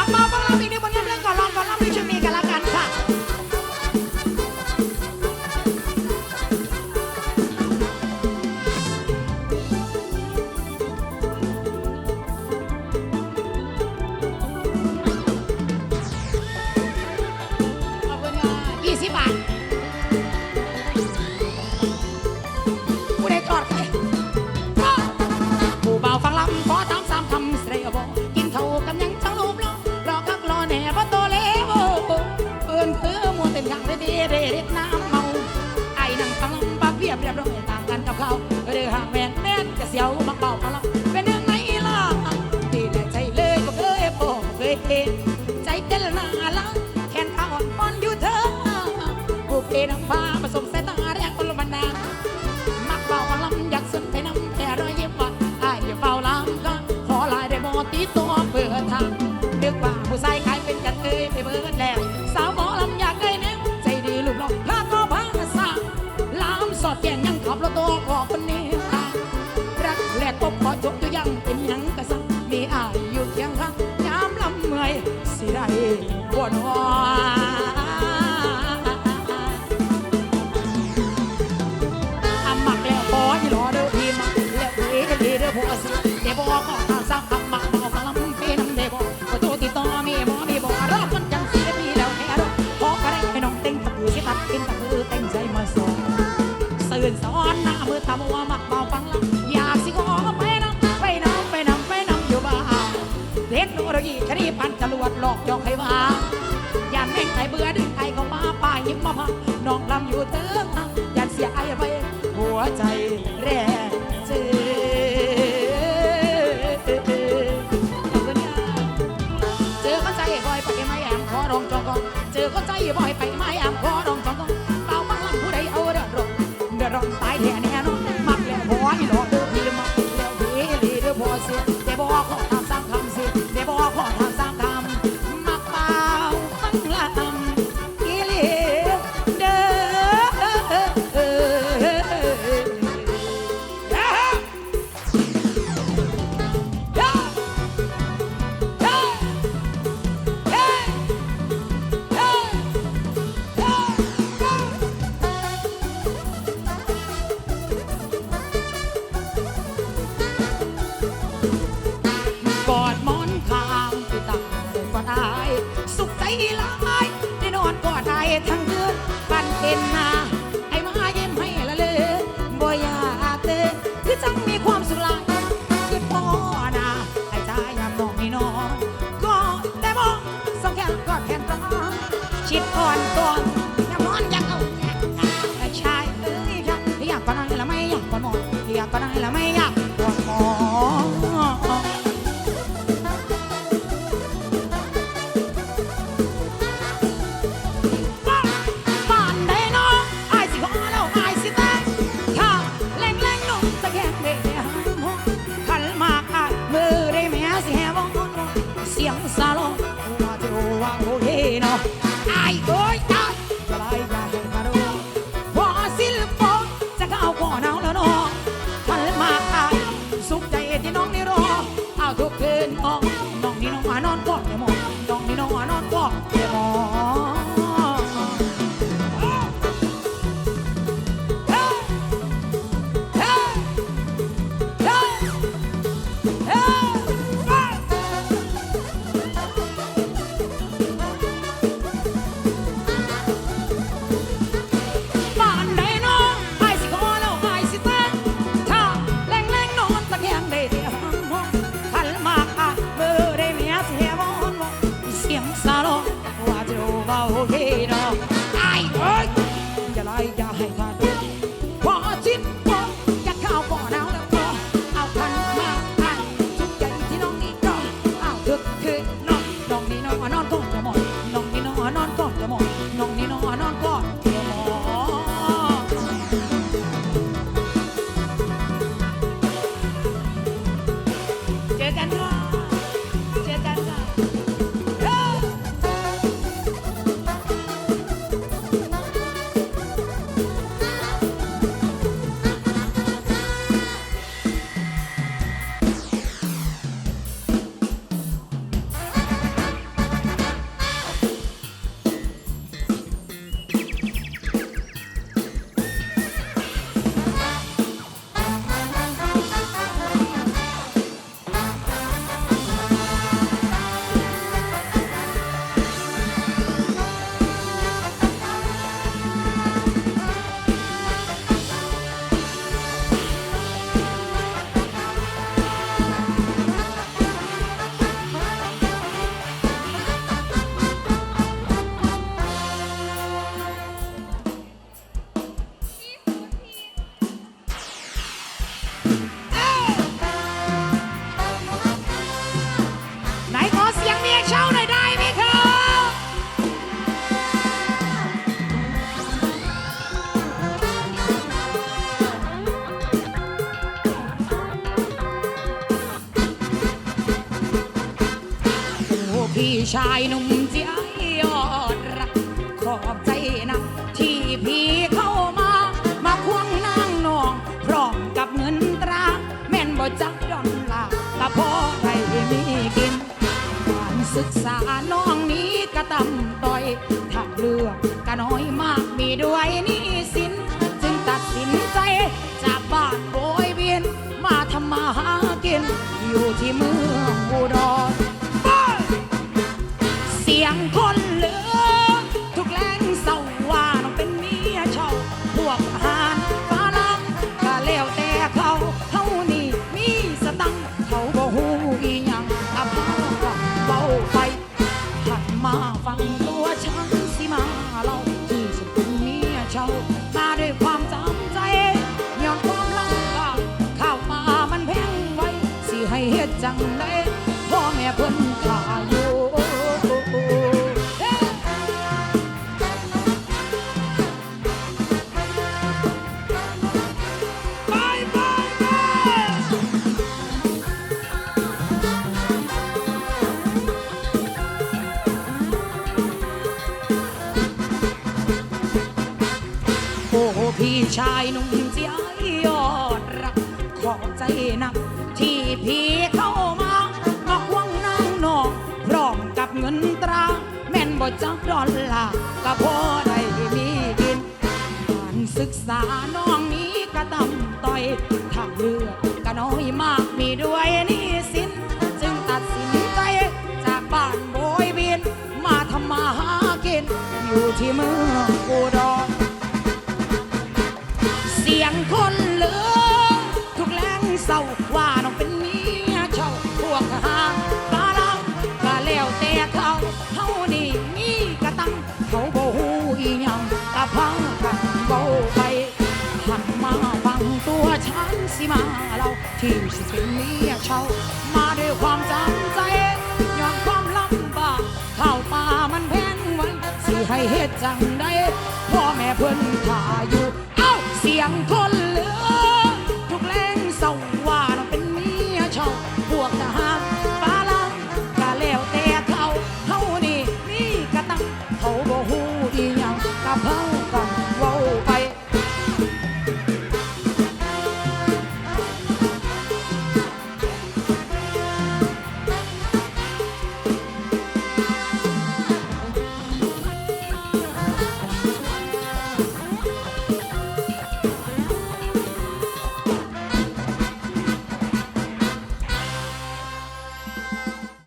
Papa, Papa. มัวเต็มขังเลยดีเรเด็น้ำเมาไอ้นังพลังปากเรียบเรียบร้อยต่างกันกับเขาเรือหางแมนแมนจะเสียวมากเป่าพลังเป็นยังไงล่ะตีแหลกใจเลยบ่เคยบอกเคยเห็นใจเต้นหน้าลังแขนขาอ่อนปอนอยู่เธอผู้เพน้ำพาผสมเส งยังขับรถตัวขอคนนี้รักแรกพบขอจบอยู่ยังเป็นยังกะสังมีอายอยู่เคียงข้างยามลำเมื่อยสิได้บ่นอ อยากสิขอไปน้อไปน้อไปน้อไปน้ออยู่บ้านเทคโนโลยีชนีปันจรวดหลอกยอกให้ว่าอย่าแม่งไทเบื่อไทยเข้ามปหิ้มบังนองลำอยู่เติมนะอย่าเสียไอไปหัวใจแรงเจอคนใจบ่อยไปไม่แอมขอรองจองก่อนเจอคนใจบ่อยไป ทั้งเดือนฝันเป็นนา นี้นอนขอนอนก่อน ชายหนุ่มเจียยอดรัก ขอบใจนะ ที่พี่เข้ามา มาควงนางนอง พร้อมกับเงินตรา แม่นบ่จักดอนลาละพอให้มีกินการศึกษาน้องนี้ก็ต่ำต้อยถ้าเลือกก็น้อยมากมีด้วยนี่สิน จึงตัดสินใจ จากบ้านโบยเวียน มาทำมาหากิน อยู่ที่เมืองอุดร สียงคนเหลือ ทุกแรงเศร้าว่าน้องเป็นเมียชอบพวกหารฟ้าลังก็แล้วแต่เขาเขานี่มีสตังเขาบ่ฮู้อีหยังกับเขาก็เบาไปหันมาฟัง ชายหนุ่มเจียยอดรัก ขอใจนัก ที่พี่เข้ามามาควงนางนองพร้อมกับเงินตรา แม่นบ่จักดอลลาร์ก็พอได้มีกินการศึกษาน้องนี้ก็ต่ำต้อยทางเลือกก็น้อยมากมีด้วยนี่สิน จึงตัดสินใจจากบ้านโบยบิน มาทำมาหากิน อยู่ที่เมืองอุดร สียงคนเหลือทุกแรงเศร้าว่าน้องเป็นเมียเช่าพวกหาราลังก็แล้วแต่เขาเขานี่มีกระตังเขาบ่ฮู้อีหยังกะพังกันเบาไปหันมาฟังตัวฉันสิมาเราที่สิเป็นเมียเช่ามาด้วยความจำใจย้อนความลำบากข้าวปลามันแพงไว้สิให้เฮ็ดจังได้พ่อแม่เพิ่นถ่าอยู่ เสียงคน